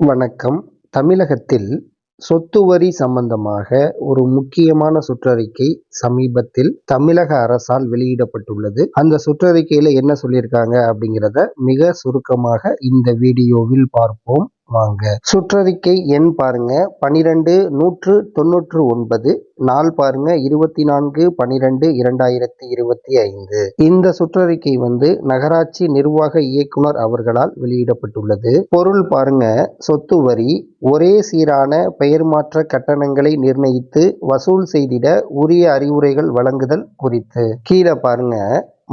வணக்கம். தமிழகத்தில் சொத்து வரி சம்பந்தமாக ஒரு முக்கியமான சுற்றறிக்கை சமீபத்தில் தமிழக அரசால் வெளியிடப்பட்டுள்ளது. அந்த சுற்றறிக்கையில என்ன சொல்லியிருக்காங்க அப்படிங்கிறத மிக சுருக்கமாக இந்த வீடியோவில் பார்ப்போம். வாங்க. சுற்றறிக்கை எண் பாருங்க. பனிரெண்டு நூற்று தொன்னூற்று ஒன்பது. நாள் பாருங்க. இருபத்தி நான்கு பனிரெண்டு இரண்டாயிரத்தி இருபத்தி ஐந்து. இந்த சுற்றறிக்கை வந்து நகராட்சி நிர்வாக இயக்குனர் அவர்களால் வெளியிடப்பட்டுள்ளது. பொருள் பாருங்க. சொத்து வரி ஒரே சீரான பெயர் மாற்ற கட்டணங்களை நிர்ணயித்து வசூல் செய்திட உரிய அறிவுரைகள் வழங்குதல் குறித்து. கீழே பாருங்க.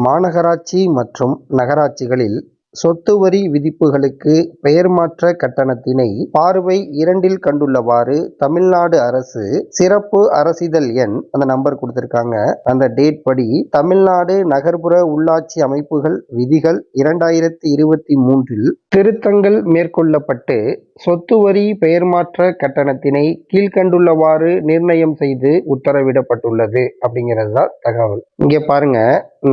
மாநகராட்சி மற்றும் நகராட்சிகளில் சொத்து வரி விதிப்புகளுக்கு பெயர் மாற்ற கட்டணத்தினை பார்வை இரண்டில் கண்டுள்ளவாறு தமிழ்நாடு அரசு சிறப்பு அரசிதழ் எண் அந்த நம்பர் கொடுத்திருக்காங்க. அந்த டேட் படி தமிழ்நாடு நகர்ப்புற உள்ளாட்சி அமைப்புகள் விதிகள் இரண்டாயிரத்தி இருபத்தி மூன்றில் திருத்தங்கள் மேற்கொள்ளப்பட்டு சொத்து வரி பெயர் மாற்ற கட்டணத்தினை கீழ்கண்டுள்ளவாறு நிர்ணயம் செய்து உத்தரவிடப்பட்டுள்ளது அப்படிங்கிறது தான் தகவல். இங்கே பாருங்க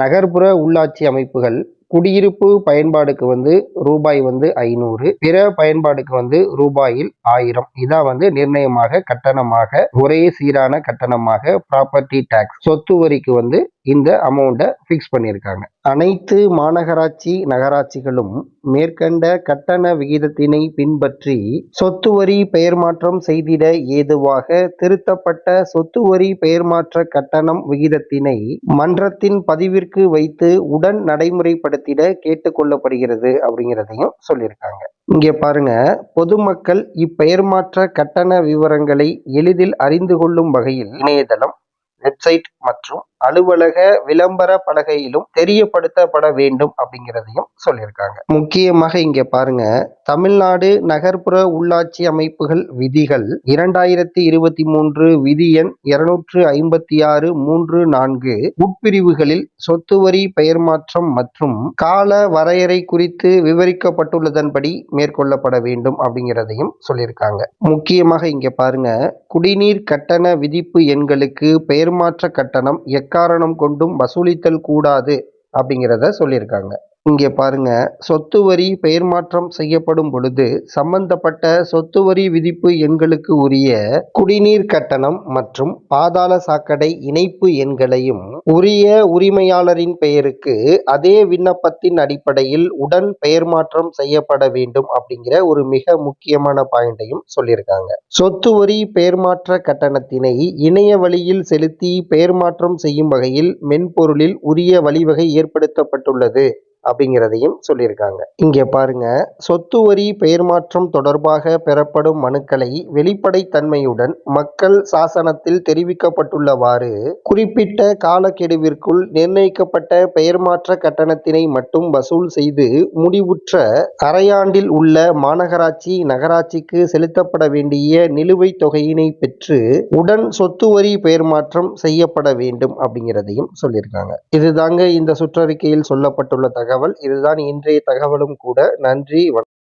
நகர்ப்புற உள்ளாட்சி அமைப்புகள் குடியிருப்பு பயன்பாடுக்கு வந்து ரூபாய் வந்து ஐநூறு பிற பயன்பாடுக்கு வந்து ரூபாயில் ஆயிரம். இதான் வந்து நிர்ணயமாக கட்டணமாக ஒரே சீரான கட்டணமாக ப்ராப்பர்ட்டி டேக்ஸ் சொத்து வரிக்கு வந்து இந்த அமௌண்ட்டை ஃபிக்ஸ் பண்ணியிருக்காங்க. அனைத்து மாநகராட்சி நகராட்சிகளும் மேற்கண்ட கட்டண விகிதத்தினை பின்பற்றி சொத்து வரி பெயர் மாற்றம் செய்திட ஏதுவாக திருத்தப்பட்ட சொத்து வரி பெயர் மாற்ற கட்டணம் விகிதத்தினை மன்றத்தின் பதிவிற்கு வைத்து உடன் நடைமுறைப்படுத்திட கேட்டுக்கொள்ளப்படுகிறது அப்படிங்கிறதையும் சொல்லியிருக்காங்க. இங்கே பாருங்க பொதுமக்கள் இப்பெயர் மாற்ற கட்டண விவரங்களை எளிதில் அறிந்து கொள்ளும் வகையில் இணையதளம் வெப்சைட் மற்றும் அலுவலக விளம்பர பலகையிலும் தெரியப்படுத்தப்பட வேண்டும் அப்படிங்கிறதையும் சொல்லியிருக்காங்க. முக்கியமாக இங்க பாருங்க தமிழ்நாடு நகர்ப்புற உள்ளாட்சி அமைப்புகள் விதிகள் இரண்டாயிரத்தி இருபத்தி மூன்று விதி எண் இருநூற்று ஐம்பத்தி ஆறு மூன்று நான்கு உட்பிரிவுகளில் சொத்து வரி பெயர் மாற்றம் மற்றும் கால வரையறை குறித்து விவரிக்கப்பட்டுள்ளதன்படி மேற்கொள்ளப்பட வேண்டும் அப்படிங்கிறதையும் சொல்லியிருக்காங்க. முக்கியமாக இங்க பாருங்க குடிநீர் கட்டண விதிப்பு எண்களுக்கு பெயர் மாற்ற கட்டணம் எக்காரணம் கொண்டும் வசூலித்தல் கூடாது அப்படிங்கிறத சொல்லியிருக்காங்க. இங்கே பாருங்க. சொத்து வரி பெயர் மாற்றம் செய்யப்படும் பொழுது சம்பந்தப்பட்ட சொத்து வரி விதிப்பு எண்களுக்கு உரிய குடிநீர் கட்டணம் மற்றும் பாதாள சாக்கடை இணைப்பு எண்களையும் உரிய உரிமையாளரின் பெயருக்கு அதே விண்ணப்பத்தின் அடிப்படையில் உடன் பெயர் மாற்றம் செய்யப்பட வேண்டும் அப்படிங்கிற ஒரு மிக முக்கியமான பாயிண்டையும் சொல்லியிருக்காங்க. சொத்து வரி பெயர் மாற்ற கட்டணத்தினை இணைய வழியில் செலுத்தி பெயர் மாற்றம் செய்யும் வகையில் மென்பொருளில் உரிய வழிவகை ஏற்படுத்தப்பட்டுள்ளது. அப்படிங்கிறதையும் சொல்லியிருக்காங்க. இங்கே பாருங்க சொத்து வரி பெயர் மாற்றம் தொடர்பாக பெறப்படும் மனுக்களை வெளிப்படைத்தன்மையுடன் மக்கள் சாசனத்தில் தெரிவிக்கப்பட்டுள்ளவாறு குறிப்பிட்ட காலக்கெடுவிற்குள் நிர்ணயிக்கப்பட்ட பெயர் மாற்ற கட்டணத்தினை மட்டும் வசூல் செய்து முடிவுற்ற அரையாண்டில் உள்ள மாநகராட்சி நகராட்சிக்கு செலுத்தப்பட வேண்டிய நிலுவைத் தொகையினை பெற்று உடன் சொத்து வரி பெயர் மாற்றம் செய்யப்பட வேண்டும் அப்படிங்கிறதையும் சொல்லியிருக்காங்க. இதுதாங்க இந்த சுற்றறிக்கையில் சொல்லப்பட்டுள்ள தகவல். தகவல். இதுதான் இன்றைய தகவலும் கூட. நன்றி வணக்கம்.